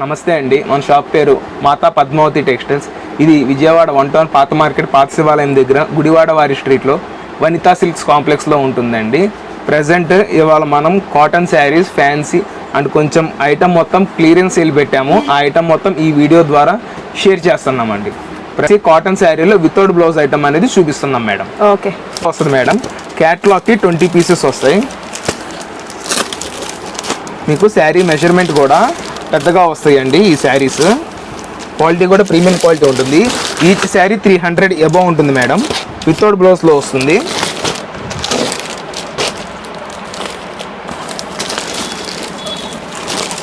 నమస్తే అండి. మన షాప్ పేరు మాతా పద్మావతి టెక్స్టైల్స్. ఇది విజయవాడ వన్ టౌన్ పాత మార్కెట్ పాత శివాలయం దగ్గర గుడివాడ వారి స్ట్రీట్లో వనితా సిల్క్స్ కాంప్లెక్స్లో ఉంటుందండి. ప్రజెంట్ ఇవాళ మనం కాటన్ శారీస్ ఫ్యాన్సీ అండ్ కొంచెం ఐటమ్ మొత్తం క్లియరెన్స్ సేల్ పెట్టాము. ఆ ఐటమ్ మొత్తం ఈ వీడియో ద్వారా షేర్ చేస్తున్నామండి. ప్రతి కాటన్ శారీలో వితౌట్ బ్లౌజ్ ఐటమ్ అనేది చూపిస్తున్నాం మేడం. ఓకే. వస్తుంది మేడం. క్యాట్లాగ్కి ట్వంటీ పీసెస్ వస్తాయి. మీకు శారీ మెజర్మెంట్ కూడా పెద్దగా వస్తాయండి ఈ శారీస్. క్వాలిటీ కూడా ప్రీమియం క్వాలిటీ ఉంటుంది. Each saree three hundred above ఉంటుంది మేడం. వితౌట్ బ్లౌజ్లో వస్తుంది.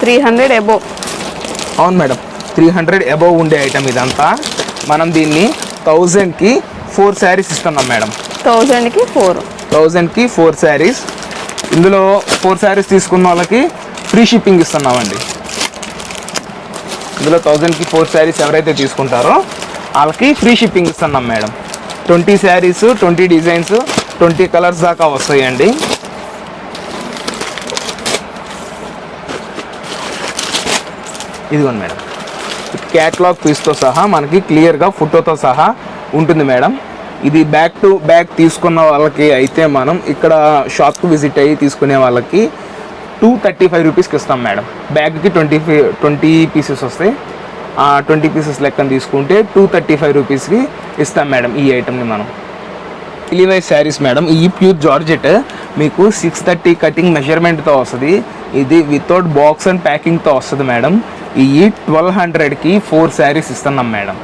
త్రీ హండ్రెడ్ ఎబో అవును మేడం. త్రీ హండ్రెడ్ అబవ్ ఉండే ఐటమ్ ఇదంతా. మనం దీన్ని థౌజండ్కి ఫోర్ శారీస్ ఇస్తున్నాం మేడం. థౌజండ్కి ఫోర్ థౌజండ్కి ఫోర్ శారీస్. ఇందులో ఫోర్ శారీస్ తీసుకున్న వాళ్ళకి ఫ్రీ షిప్పింగ్ ఇస్తున్నామండి. ఇందులో థౌజండ్కి ఫోర్ శారీస్ ఎవరైతే తీసుకుంటారో వాళ్ళకి ఫ్రీ షిప్పింగ్ ఇస్తున్నాం madam. Twenty sarees twenty designs twenty colours దాకా వస్తాయండి. ఇదిగోండి మేడం. క్యాట్లాగ్ పీస్తో సహా మనకి క్లియర్గా ఫోటోతో సహా ఉంటుంది మేడం. ఇది బ్యాక్ టు బ్యాక్ తీసుకున్న వాళ్ళకి అయితే మనం ఇక్కడ షాప్కి విజిట్ అయ్యి తీసుకునే వాళ్ళకి టూ థర్టీ ఫైవ్ రూపీస్కి ఇస్తాం మేడం బ్యాగ్కి ట్వంటీ ఫైవ్ ట్వంటీ పీసెస్ వస్తాయి. ఆ ట్వంటీ పీసెస్ లెక్కన తీసుకుంటే టూ థర్టీ ఫైవ్ రూపీస్కి ఇస్తాం మేడం ఈ ఐటమ్ని మనం. ఇలివై శారీస్ మేడం ఈ ప్యూర్ జార్జెట్ మీకు సిక్స్ థర్టీ కటింగ్ మెజర్మెంట్తో వస్తుంది. ఇది వితౌట్ బాక్స్ అండ్ ప్యాకింగ్తో వస్తుంది మేడం ఈ ట్వెల్వ్ హండ్రెడ్కి ఫోర్ శారీస్ ఇస్తున్నాం మేడం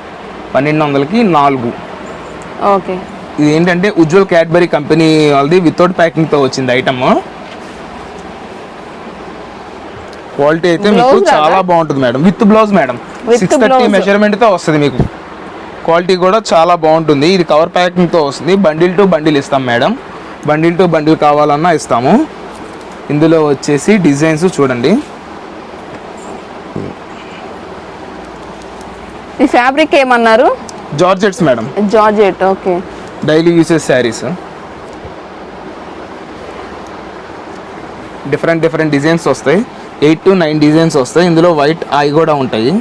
పన్నెండు వందలకి నాలుగు. ఓకే. ఇది ఏంటంటే ఉజ్వల్ క్యాడ్బరీ కంపెనీ వాళ్ళది వితౌట్ ప్యాకింగ్తో వచ్చింది ఐటమ్ క్వాలిటీ అయితే మీకు? చాలా బాగుంటుంది madam. With blouse madam. Six thirty blouse. మెజర్మెంట్తో వస్తుంది మీకు. క్వాలిటీ కూడా చాలా బాగుంటుంది. ఇది కవర్ ప్యాకింగ్తో వస్తుంది. బండిల్ టు బండిల్ ఇస్తాం మేడం. బండిల్ టు బండిల్ కావాలన్నా ఇస్తాము. ఇందులో వచ్చేసి డిజైన్స్ చూడండి. ఈ ఫ్యాబ్రిక్ ఏమన్నారు? Georgettes madam. Georgette okay daily uses sarees different different designs వస్తాయి. ఎయిట్ టు నైన్ డిజైన్స్ వస్తాయి. ఇందులో వైట్ అవి కూడా ఉంటాయి.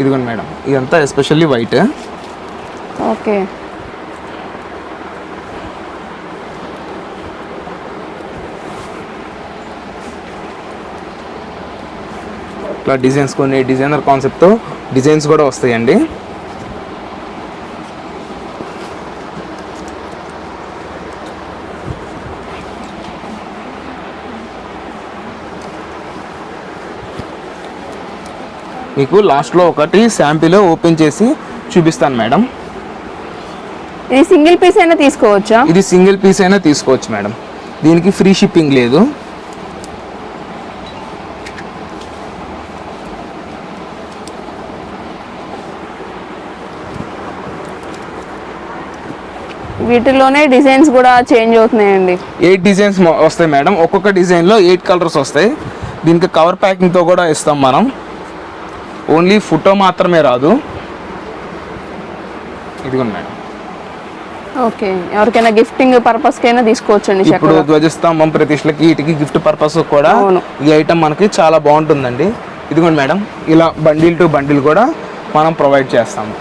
ఇదిగోండి మేడం. ఇదంతా ఎస్పెషల్లీ వైట్ ఓకే. ఇట్లా డిజైన్స్ కొన్ని డిజైనర్ కాన్సెప్ట్తో డిజైన్స్ కూడా వస్తాయండి. మీకు లాస్ట్లో ఒకటి శాంపిల్ ఓపెన్ చేసి చూపిస్తాను మేడం. ఇది సింగిల్ పీస్ అయినా తీసుకోవచ్చా? ఇది సింగిల్ పీస్ అయినా తీసుకోవచ్చు మేడం. దీనికి ఫ్రీ షిప్పింగ్ లేదు. వీటిలోనే డిజైన్స్ కూడా చేంజ్ అవుతున్నాయండి. ఎయిట్ డిజైన్స్ వస్తాయి మేడం. ఒక్కొక్క డిజైన్లో ఎయిట్ కలర్స్ వస్తాయి. దీనికి కవర్ ప్యాకింగ్తో కూడా ఇస్తాం మనం. ఓన్లీ ఫోటో మాత్రమే రాదు. ఇదిగోండి మేడం ఓకే. ఎవరికైనా గిఫ్టింగ్ పర్పస్ కైనా తీసుకోవచ్చండి ఇప్పుడు ధ్వజస్తంభం ప్రతిష్టలకి వీటికి గిఫ్ట్ పర్పస్ కూడా. ఈ ఐటమ్ మనకి చాలా బాగుంటుందండి. ఇదిగోండి మేడం ఇలా బండిల్ టు బండిల్ కూడా మనం ప్రొవైడ్ చేస్తాము.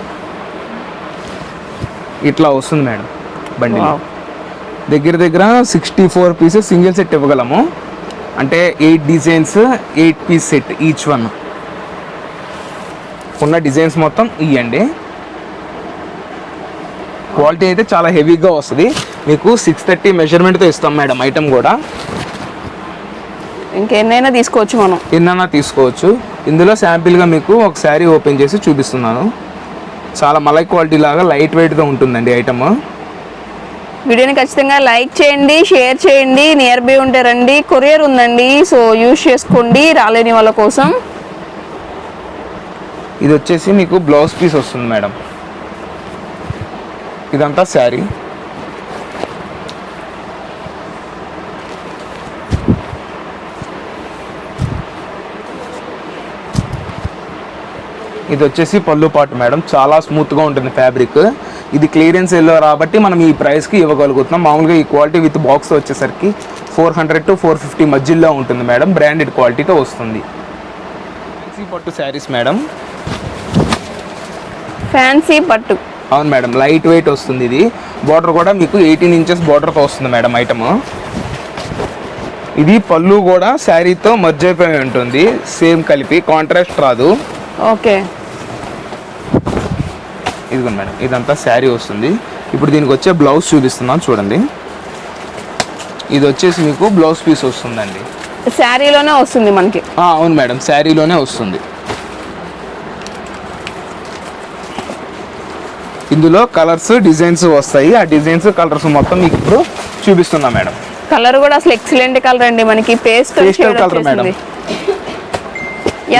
ఇట్లా వస్తుంది మేడం బండిల్. దగ్గర దగ్గర sixty four pieces single set ఇవ్వగలము. అంటే eight designs eight piece set each one ఉన్న డిజైన్స్ మొత్తం ఇవ్వండి క్వాలిటీ అయితే చాలా హెవీగా వస్తుంది. మీకు సిక్స్ థర్టీ మెజర్మెంట్తో ఇస్తాం మేడం ఐటమ్ కూడా. ఇంకెన్నైనా తీసుకోవచ్చు మనం. ఎన్నైనా తీసుకోవచ్చు. ఇందులో శాంపిల్గా మీకు ఒక శారీ ఓపెన్ చేసి చూపిస్తున్నాను. చాలా మలై క్వాలిటీ లాగా లైట్ వెయిట్గా ఉంటుందండి ఐటమ్ వీడియోని ఖచ్చితంగా లైక్ చేయండి షేర్ చేయండి. నియర్ బై ఉంటే రండి. కొరియర్ ఉందండి సో యూజ్ చేసుకోండి. రాలేని వాళ్ళ కోసం. ఇది వచ్చేసి మీకు బ్లౌజ్ పీస్ వస్తుంది మేడం. ఇదంతా శారీ. ఇది వచ్చేసి పళ్ళు పాటు మేడం. చాలా స్మూత్గా ఉంటుంది ఫ్యాబ్రిక్ ఇది క్లియరెన్స్ ఎల్లో కాబట్టి మనం ఈ ప్రైస్కి ఇవ్వగలుగుతున్నాం. మామూలుగా ఈ క్వాలిటీ విత్ బాక్స్ వచ్చేసరికి four hundred to four fifty మధ్యలో ఉంటుంది మేడం. బ్రాండెడ్ క్వాలిటీతో వస్తుంది. ఫ్యాన్సీ పట్టు శారీస్ మేడం. ఫ్యాన్సీ పట్టు. అవును మేడం లైట్ వెయిట్ వస్తుంది ఇది. బార్డర్ కూడా మీకు ఎయిటీన్ ఇంచెస్ బార్డర్తో వస్తుంది మేడం ఐటమ్. ఇది పళ్ళు కూడా శారీతో మర్జ్ అయిపోయి ఉంటుంది. సేమ్ కలిపి కాంట్రాస్ట్ రాదు. ఓకే. ఇదిగోండి మేడం ఇదంతా శారీ వస్తుంది. ఇప్పుడు దీనికి వచ్చే బ్లౌజ్ చూపిస్తున్నాను చూడండి. ఇది వచ్చేసి మీకు బ్లౌజ్ పీస్ వస్తుందండి. శారీలోనే వస్తుంది మనకి. అవును మేడం శారీలోనే వస్తుంది. ఇందులో కలర్స్ డిజైన్స్ వస్తాయి. ఆ డిజైన్స్ కలర్స్ మొత్తం మీకు ఇప్పుడు చూపిస్తున్నా మేడం. కలర్ కూడా అసలు ఎక్సలెంట్ కలర్ అండి మనకి. Paste Pastel colour madam.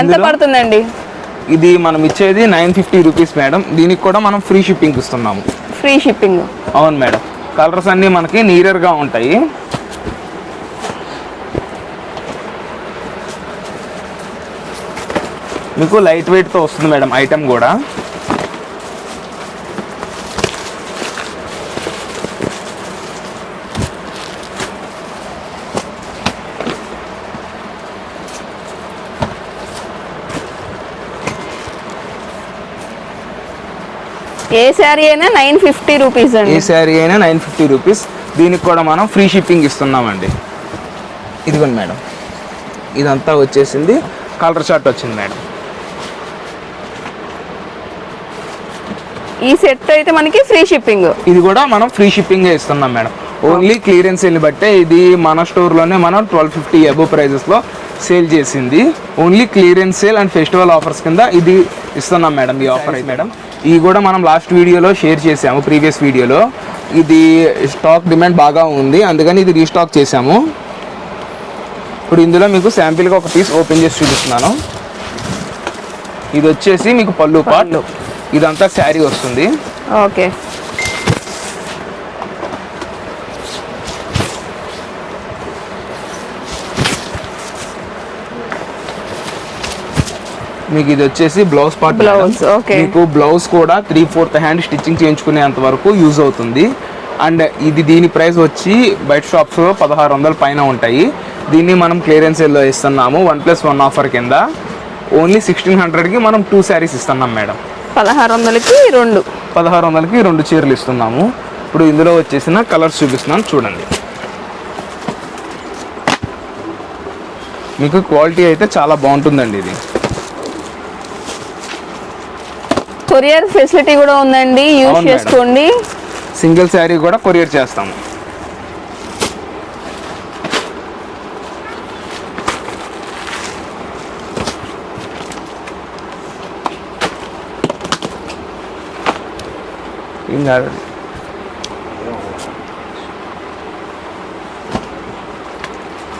ఎంత పడుతుందండి? ఇది మనం ఇచ్చేది నైన్ ఫిఫ్టీ రూపీస్ మేడం. దీనికి కూడా మనం ఫ్రీ షిప్పింగ్ ఇస్తున్నాము. ఫ్రీ షిప్పింగ్ అవును మేడం. కలర్స్ అన్నీ మనకి నీరర్గా ఉంటాయి. మీకు లైట్ వెయిట్తో వస్తుంది మేడం ఐటమ్ కూడా. ఏ శారీ అయినా నైన్ ఫిఫ్టీ రూపీస్ ఏ అండి శారీ అయినా నైన్ ఫిఫ్టీ రూపీస్. దీనికి కూడా మనం ఫ్రీ షిప్పింగ్ ఇస్తున్నామండి. ఇదిగోండి మేడం. ఇదంతా వచ్చేసింది. కలర్ చార్ట్ వచ్చింది మేడం. ఈ సెట్ అయితే మనకి ఫ్రీ షిప్పింగ్. ఇది కూడా మనం ఫ్రీ షిప్పింగ్ ఇస్తున్నాం మేడం. ఓన్లీ క్లియరెన్స్ వెళ్ళి బట్టే ఇది మన స్టోర్లోనే మనం ట్వెల్వ్ ఫిఫ్టీ అబో ప్రైజెస్లో సేల్ చేసింది. Only clearance sale and festival offers కింద ఇది ఇస్తున్నాం మేడం ఈ ఆఫర్ అయితే. మేడం ఇది కూడా మనం లాస్ట్ వీడియోలో షేర్ చేసాము ప్రీవియస్ వీడియోలో. ఇది స్టాక్ డిమాండ్ బాగా ఉంది అందుకని ఇది రీస్టాక్ చేసాము ఇప్పుడు ఇందులో మీకు శాంపిల్గా ఒక పీస్ ఓపెన్ చేసి చూపిస్తున్నాను. ఇది వచ్చేసి మీకు పళ్ళు పాట్ పళ్ళు. ఇదంతా శారీ వస్తుంది. ఓకే. మీకు ఇది వచ్చేసి బ్లౌజ్ పార్ట్. మీకు బ్లౌజ్ కూడా త్రీ ఫోర్త్ హ్యాండ్ స్టిచ్చింగ్ చేయించుకునేంత వరకు యూజ్ అవుతుంది. అండ్ ఇది దీని ప్రైస్ వచ్చి బయట షాప్స్లో పదహారు వందల పైన ఉంటాయి. దీన్ని మనం క్లియరెన్స్ ఎల్లో ఇస్తున్నాము వన్ ప్లస్ వన్ ఆఫర్ కింద. ఓన్లీ సిక్స్టీన్ హండ్రెడ్కి మనం టూ శారీస్ ఇస్తున్నాం మేడం. పదహారు వందలకి రెండు. పదహారు వందలకి రెండు చీరలు ఇస్తున్నాము. ఇప్పుడు ఇందులో వచ్చేసిన కలర్స్ చూపిస్తున్నాను చూడండి. మీకు క్వాలిటీ అయితే చాలా బాగుంటుందండి ఇది. కొరియర్ ఫెసిలిటీ కూడా ఉందండి యూజ్. చేసుకోండి. సింగిల్ శారీ కూడా కొరియర్ చేస్తాము.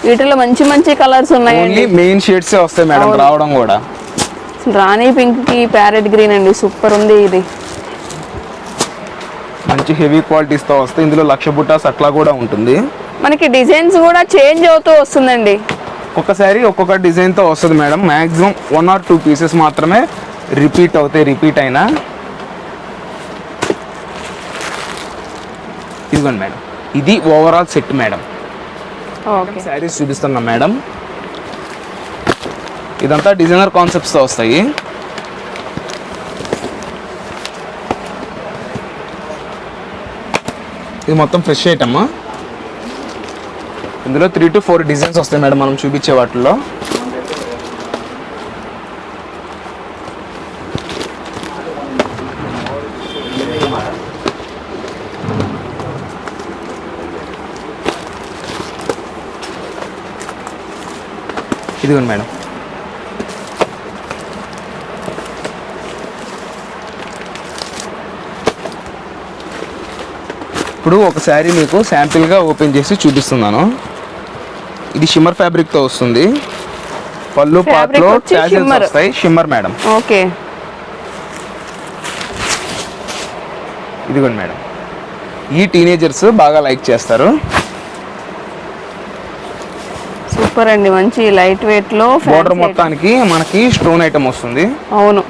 వీటిలో మంచి మంచి కలర్స్ ఉన్నాయండి. ఓన్లీ మెయిన్ షేడ్సే వస్తాయి మేడం. రావడం కూడా. అసలు రాణి పింక్కి ప్యారెట్ గ్రీన్ అండి సూపర్ ఉంది ఇది. మంచి హెవీ క్వాలిటీస్తో వస్తాయి ఇందులో లక్ష బుట్టాస్ అట్లా కూడా ఉంటుంది. మనకి డిజైన్స్ కూడా చేంజ్ అవుతూ వస్తుందండి. ఒక్కొక్క శారీ ఒక్కొక్క డిజైన్తో వస్తుంది madam. Maximum one or two pieces మాత్రమే రిపీట్ అవుతాయి రిపీట్ అయినా. ఇదిగోండి మేడం. ఇది overall set madam. Okay. Sarees చూపిస్తున్నాం మేడం. ఇదంతా డిజైనర్ కాన్సెప్ట్స్తో వస్తాయి. ఇది మొత్తం ఫ్రెష్ ఐటమ్? ఇందులో త్రీ టు ఫోర్ డిజైన్స్ వస్తాయి మేడం మనం చూపించే వాటిల్లో. ఇదిగోండి మేడం. ఒక శారీ మీకు శాంపిల్గా ఓపెన్ చేసి చూపిస్తున్నాను. ఇది షిమ్మర్ ఫ్యాబ్రిక్తో వస్తుంది. పళ్ళు పాటలో ట్యాజల్స్. వస్తాయి. Shimmer madam okay. ఇదిగోండి మేడం ఈ టీనేజర్స్ బాగా లైక్ చేస్తారు. సూపర్ అండి. మంచి లైట్ వెయిట్లో బోర్డర్ మొత్తానికి మనకి స్టోన్ ఐటమ్ వస్తుంది. అవును.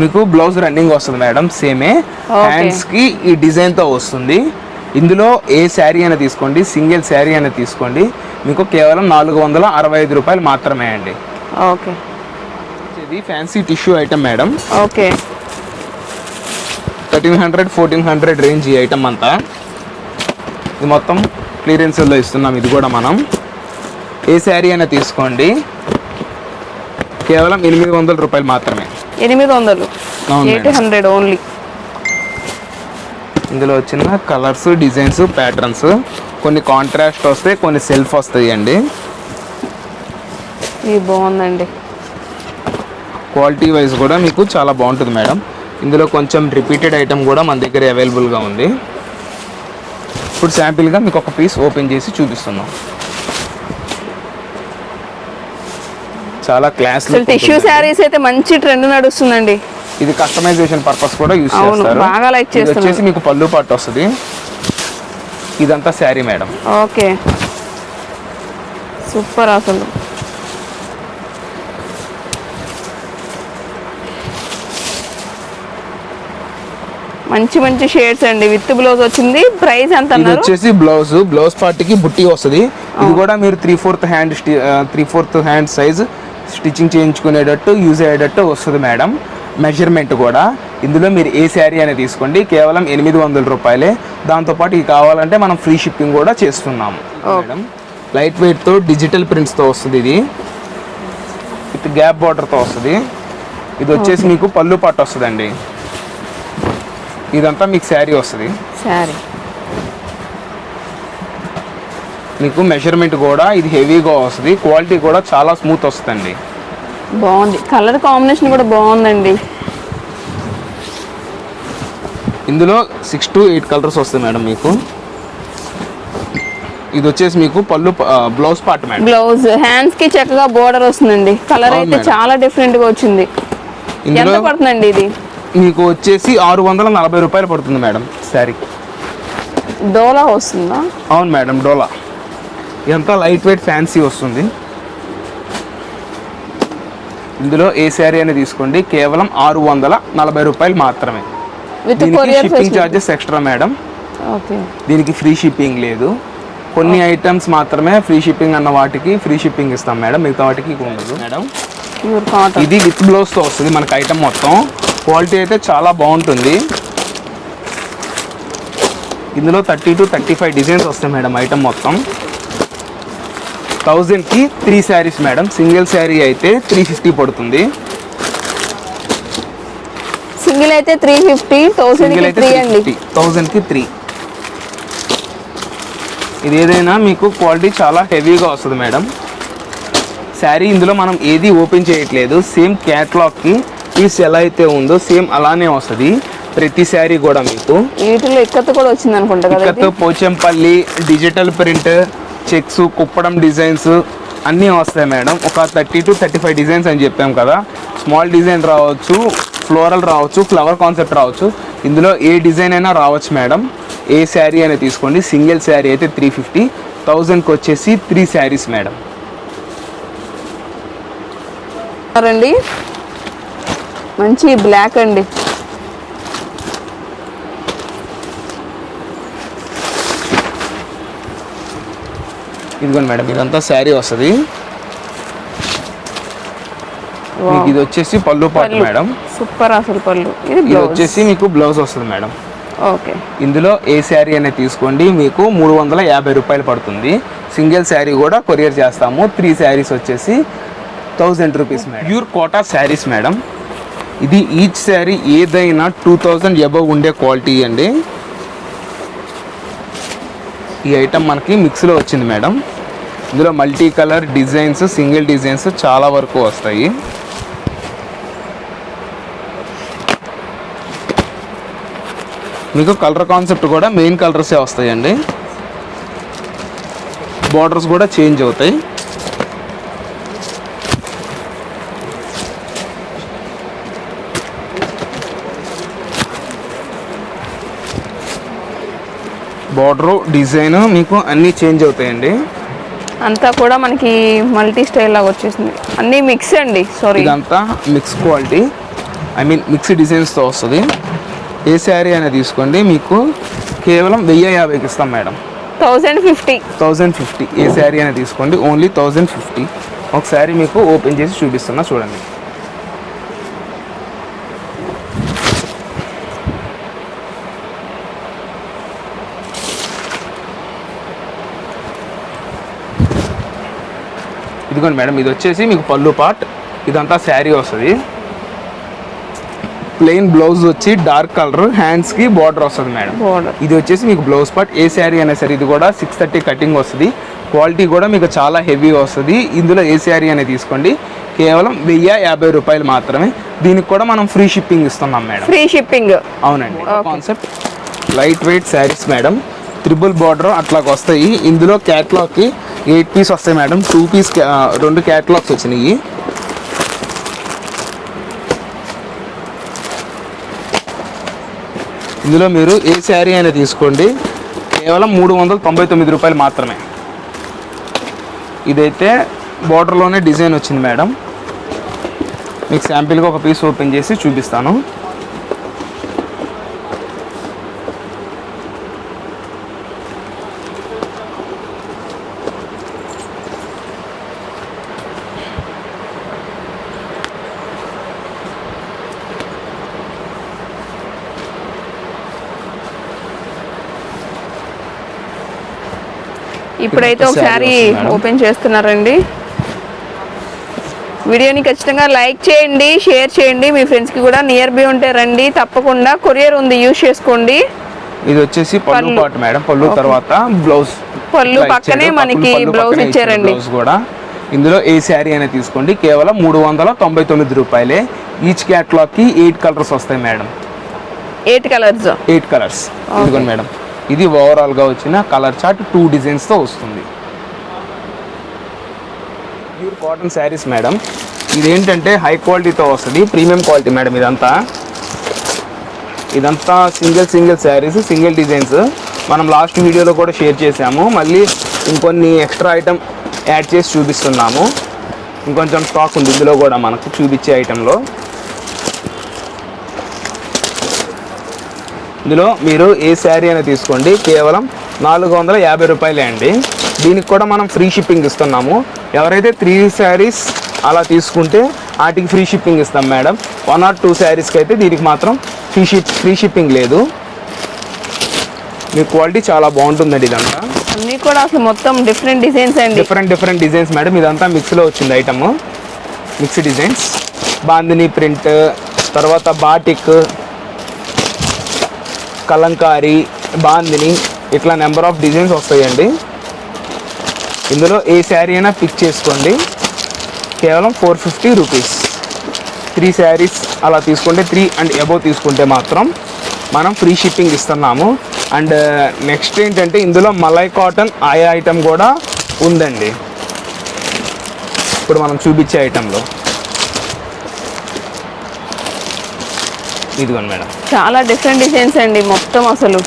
మీకు బ్లౌజ్ రన్నింగ్ వస్తుంది మేడం సేమే. Okay. హ్యాండ్స్కి ఈ డిజైన్తో వస్తుంది. ఇందులో ఏ శారీ అయినా తీసుకోండి సింగిల్ శారీ అయినా తీసుకోండి. మీకు కేవలం నాలుగు వందల అరవై ఐదు రూపాయలు మాత్రమే అండి. ఓకే. ఇది fancy tissue item madam. Okay. Thirteen hundred fourteen hundred range ఈ ఐటమ్ అంతా. ఇది మొత్తం క్లియరెన్స్లో ఇస్తున్నాం ఇది కూడా మనం. ఏ శారీ అయినా తీసుకోండి. కేవలం ఎనిమిది వందల రూపాయలు మాత్రమే. ఎనిమిది వందలు ఎయిట్. Hundred only. ఇందులో వచ్చిన కలర్స్ డిజైన్స్ ప్యాటర్న్స్ కొన్ని కాంట్రాస్ట్ వస్తాయి కొన్ని సెల్ఫ్ వస్తాయి అండి ఇది బాగుందండి. క్వాలిటీ వైజ్ కూడా మీకు చాలా బాగుంటుంది మేడం. ఇందులో కొంచెం రిపీటెడ్ ఐటమ్ కూడా మన దగ్గర అవైలబుల్గా ఉంది. ఇప్పుడు శాంపిల్గా మీకు ఒక పీస్ ఓపెన్ చేసి చూపిస్తున్నాం. చాలా క్లాస్ టిష్యూ శారీస్ అయితే మంచి ట్రెండ్ నడుస్తుందండి. ఇది కస్టమైజేషన్ పర్పస్ కూడా యూస్ చేస్తారు. బాగా ఇది చేస్తున్నారు. వచ్చేసి మీకు పళ్ళు పట్టు వస్తుంది. ఇదంతా శారీ మేడం ఓకే. సూపర్ అసలు. మంచి మంచి షేడ్స్ అండి. విత్ బ్లౌజ్ వచ్చింది. ప్రైస్ ఎంత అన్నారు? వచ్చేసి బ్లౌజ్ బ్లౌజ్ పార్ట్కి బుట్టి వస్తుంది. ఇది కూడా మీరు three fourth hand three fourth hand size stitching చేయించుకునేటట్టు use అయ్యేటట్టు వస్తుంది మేడం. మెజర్మెంట్ కూడా. ఇందులో మీరు ఏ శారీ అనేది తీసుకోండి. కేవలం ఎనిమిది వందల రూపాయలే. దాంతోపాటు ఇది కావాలంటే మనం ఫ్రీ షిప్పింగ్ కూడా చేస్తున్నాము. మేడం లైట్ వెయిట్తో డిజిటల్ ప్రింట్స్తో వస్తుంది ఇది. విత్ గ్యాప్ బార్డర్తో వస్తుంది. ఇది వచ్చేసి మీకు పళ్ళు పట్టు వస్తుందండి. ఇదంతా మీకు శారీ వస్తుంది. శారీ. మీకు మెజర్మెంట్ కూడా ఇది హెవీగా వస్తుంది. క్వాలిటీ కూడా చాలా స్మూత్ వస్తుందండి. బాగుంది. కలర్ కాంబినేషన్ కూడా బాగుందండి. ఇందులో సిక్స్ టు ఎయిట్ కలర్స్ వస్తాయి మేడం మీకు. ఇది వచ్చేసి మీకు పళ్ళు బ్లౌజ్ పార్ట్ మేడం. బ్లౌజ్ హ్యాండ్స్కి చక్కగా బోర్డర్ వస్తుందండి. కలర్ అయితే. చాలా డిఫరెంట్గా వచ్చింది. ఎంత పడుతుందండి ఇది? మీకు వచ్చేసి ఆరు వందల నలభై రూపాయలు పడుతుంది మేడం శారీ. డోలా వస్తుందా? అవును మేడం డోలా. ఎంత లైట్ వెయిట్ ఫ్యాన్సీ వస్తుంది. ఇందులో ఏ శారీ అనేది తీసుకోండి. కేవలం ఆరు వందల నలభై రూపాయలు మాత్రమే. విత్ దీనికి courier shipping charges extra madam okay దీనికి ఫ్రీ షిప్పింగ్ లేదు. కొన్ని ఐటమ్స్ మాత్రమే ఫ్రీ షిప్పింగ్ అన్న వాటికి ఫ్రీ షిప్పింగ్ ఇస్తాం మేడం మిగతా వాటికి ఉండదు మేడం ఇది విత్ బ్లౌజ్తో వస్తుంది మనకి ఐటమ్ మొత్తం. క్వాలిటీ అయితే చాలా బాగుంటుంది. ఇందులో thirty to thirty five designs వస్తాయి మేడం ఐటమ్ మొత్తం. థౌజండ్కి three sarees madam. Single saree అయితే త్రీ ఫిఫ్టీ పడుతుంది. సింగిల్ అయితే త్రీ ఫిఫ్టీ థౌసండ్ సింగిల్ అయితే అండి. థౌజండ్కి త్రీ. ఇది ఏదైనా మీకు క్వాలిటీ చాలా హెవీగా వస్తుంది మేడం. శారీ ఇందులో మనం ఏది ఓపెన్ చేయట్లేదు. సేమ్ క్యాట్లాగ్కి పీస్ ఎలా అయితే ఉందో సేమ్ అలానే వస్తుంది. ప్రతి శారీ కూడా మీకు. వీటిలో ఇక్కత్ కూడా వచ్చింది అనుకుంటా ikat Pochampally digital print checks Kuppadam designs అన్నీ వస్తాయి మేడం. ఒక thirty to thirty five designs అని చెప్పాం కదా. స్మాల్ డిజైన్ రావచ్చు ఫ్లోరల్ రావచ్చు ఫ్లవర్ కాన్సెప్ట్ రావచ్చు. ఇందులో ఏ డిజైన్ అయినా రావచ్చు మేడం. ఏ శారీ అయినా తీసుకోండి. సింగిల్ శారీ అయితే త్రీ ఫిఫ్టీ. థౌజండ్కి వచ్చేసి త్రీ శారీస్ మేడం. రండి. మంచి బ్లాక్ అండి. ఇదిగోండి మేడం ఇదంతా శారీ వస్తుంది. మీకు ఇది వచ్చేసి పళ్ళు పాటు మేడం. సూపర్ అసలు పళ్ళు. ఇది వచ్చేసి మీకు బ్లౌజ్ వస్తుంది మేడం. ఓకే. ఇందులో ఏ శారీ అనేది తీసుకోండి మీకు మూడు వందల యాభై రూపాయలు పడుతుంది. సింగిల్ శారీ కూడా కొరియర్ చేస్తాము. త్రీ శారీస్ వచ్చేసి thousand rupees madam. Pure Kota sarees madam. ఇది ఈచ్ శారీ ఏదైనా టూ థౌజండ్ అబవ్ ఉండే క్వాలిటీ అండి. ఈ ఐటమ్ మనకి మిక్స్లో వచ్చింది మేడం. ఇందులో multi colour designs single designs చాలా వరకు వస్తాయి. మీకు కలర్ కాన్సెప్ట్ కూడా మెయిన్ కలర్సే వస్తాయండి. బార్డర్స్ కూడా చేంజ్ అవుతాయి. బార్డరు డిజైన్ మీకు అన్నీ చేంజ్ అవుతాయండి. అంతా కూడా మనకి మల్టీ స్టైల్ లాగా వచ్చేసింది. అన్నీ మిక్స్ అండి సారీ ఇదంతా mix quality I mean mix డిజైన్స్తో వస్తుంది. ఏ శారీ అయినా తీసుకోండి మీకు కేవలం వెయ్యి యాభైకి ఇస్తాం madam. Thousand fifty. Thousand fifty. ఏ శారీ అయినా తీసుకోండి ఓన్లీ థౌజండ్ ఫిఫ్టీ. ఒక శారీ మీకు ఓపెన్ చేసి చూపిస్తున్నా చూడండి. ఇదిగోండి మేడం ఇది వచ్చేసి మీకు పళ్ళు పార్ట్. ఇదంతా శారీ వస్తుంది. ప్లెయిన్ బ్లౌజ్ వచ్చి డార్క్ కలర్ హ్యాండ్స్కి బార్డర్ వస్తుంది మేడం. బోర్డర్. ఇది వచ్చేసి మీకు బ్లౌజ్ పార్ట్. ఏ శారీ అయినా సరే ఇది కూడా సిక్స్ థర్టీ కటింగ్ వస్తుంది. క్వాలిటీ కూడా మీకు చాలా హెవీ వస్తుంది. ఇందులో ఏ శారీ అనేది తీసుకోండి. కేవలం వెయ్యి యాభై రూపాయలు మాత్రమే. దీనికి కూడా మనం ఫ్రీ షిప్పింగ్ ఇస్తున్నాం మేడం. Free shipping. అవునండి. Concept light weight sarees madam. Triple border అట్లాగ వస్తాయి ఇందులో క్యాట్లాగ్కి ఎయిట్ పీస్ వస్తాయి మేడం. టూ పీస్ రెండు క్యాట్లాగ్స్ వచ్చినాయి. ఇందులో మీరు ఏ శారీ అయినా తీసుకోండి. కేవలం మూడు వందల తొంభై తొమ్మిది రూపాయలు మాత్రమే. ఇదైతే బార్డర్లోనే డిజైన్ వచ్చింది మేడం. మీకు శాంపిల్గా ఒక పీస్ ఓపెన్ చేసి చూపిస్తాను. ఇప్పుడైతే ఒకసారి. ఓపెన్ చేస్తున్నారండి. వీడియోని ఖచ్చితంగా లైక్ చేయండి షేర్ చేయండి. మీ ఫ్రెండ్స్కి కూడా నియర్ బై ఉంటే రండి. తప్పకుండా కొరియర్ ఉంది యూజ్ చేసుకోండి. ఇది వచ్చేసి పళ్ళు. పాటు మేడం. పళ్ళు తర్వాత బ్లౌజ్ పళ్ళు పక్కనే మనకి బ్లౌజ్ ఇచ్చారండి. బ్లౌజ్ కూడా. ఇందులో ఏ శారీ అయినా తీసుకోండి. కేవలం మూడు వందల తొంభై తొమ్మిది రూపాయలే. ఈచ్ క్యాట్లాగ్కి ఎయిట్ కలర్స్ వస్తాయి madam. Eight colours eight colours ఇదిగోండి మేడం. ఇది ఓవరాల్గా వచ్చిన కలర్ చార్ట్ టూ డిజైన్స్తో వస్తుంది. ప్యూర్ కాటన్ శారీస్ మేడం ఇదేంటంటే హై క్వాలిటీతో వస్తుంది ప్రీమియం క్వాలిటీ మేడం ఇదంతా. ఇదంతా single single sarees single designs మనం లాస్ట్ వీడియోలో కూడా షేర్ చేసాము మళ్ళీ ఇంకొన్ని ఎక్స్ట్రా ఐటమ్ యాడ్ చేసి చూపిస్తున్నాము. ఇంకొంచెం స్టాక్ ఉంది ఇందులో కూడా మనకు చూపించే ఐటెంలో ఇందులో మీరు ఏ శారీ అయినా తీసుకోండి. కేవలం నాలుగు వందల యాభై రూపాయలే అండి. దీనికి కూడా మనం ఫ్రీ షిప్పింగ్ ఇస్తున్నాము. ఎవరైతే త్రీ శారీస్ అలా తీసుకుంటే వాటికి ఫ్రీ షిప్పింగ్ ఇస్తాం మేడం. వన్ ఆర్ టూ శారీస్కి అయితే దీనికి మాత్రం ఫ్రీ షిప్ ఫ్రీ షిప్పింగ్ లేదు. మీ క్వాలిటీ చాలా బాగుంటుందండి ఇదంతా. అన్నీ కూడా అసలు మొత్తం డిఫరెంట్ డిజైన్స్ అండి. Different different designs madam. ఇదంతా మిక్స్లో వచ్చింది item mix designs bandhani print తర్వాత బాటిక్ కలంకారీ బాందిని ఇట్లా నెంబర్ ఆఫ్ డిజైన్స్ వస్తాయండి. ఇందులో ఏ శారీ అయినా పిక్ చేసుకోండి. కేవలం four fifty rupees three sarees అలా తీసుకుంటే త్రీ అండ్ అబోవ్ తీసుకుంటే మాత్రం మనం ఫ్రీ షిప్పింగ్ ఇస్తున్నాము. అండ్ నెక్స్ట్ uh, ఏంటంటే ఇందులో మలై కాటన్ ఆయా ఐటెం కూడా ఉందండి. ఇప్పుడు మనం చూపించే ఐటెంలో ఇదిగోండి మేడం. చాలా డిఫరెంట్ డిజైన్స్ అండి మొత్తం అసలు.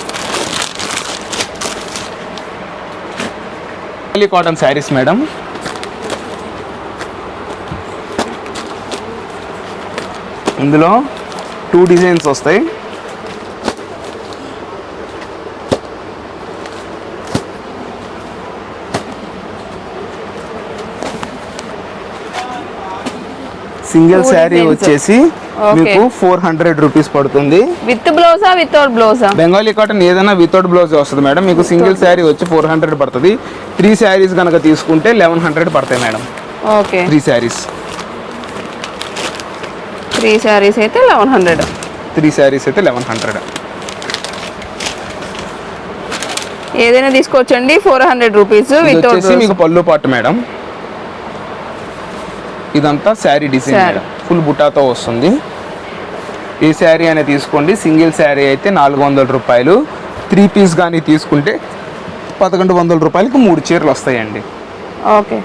కాటన్ శారీస్ మేడం ఇందులో టూ డిజైన్స్ వస్తాయి. సింగిల్ శారీ. వచ్చేసి. మీకు ఫోర్ హండ్రెడ్ రూపీస్ పడుతుంది. విత్ బ్లౌజా వితౌట్ బ్లౌజా? బెంగాలీ కాటన్ ఏదైనా వితౌట్ బ్లౌజ్ వస్తుంది మేడం. మీకు సింగిల్ శారీ వచ్చి ఫోర్ హండ్రెడ్ పడుతుంది. త్రీ శారీస్ కనుక తీసుకుంటే లెవెన్ హండ్రెడ్ పడతాయి madam. Okay three sarees. Three sarees అయితే లెవెన్ హండ్రెడ్. త్రీ శారీస్ అయితే లెవెన్ హండ్రెడ్. ఏదైనా తీసుకోవచ్చండి? ఫోర్ హండ్రెడ్ రూపీస్ వచ్చేసి మీకు పళ్ళు పాటు మేడం. ఇదంతా శారీ డిజైన్ ఫుల్ బుటాతో వస్తుంది. ఏ శారీ అనేది తీసుకోండి. సింగిల్ శారీ అయితే నాలుగు వందల రూపాయలు. త్రీ పీస్ కానీ తీసుకుంటే పదకొండు వందల రూపాయలకి మూడు చీరలు వస్తాయండి. ఓకే.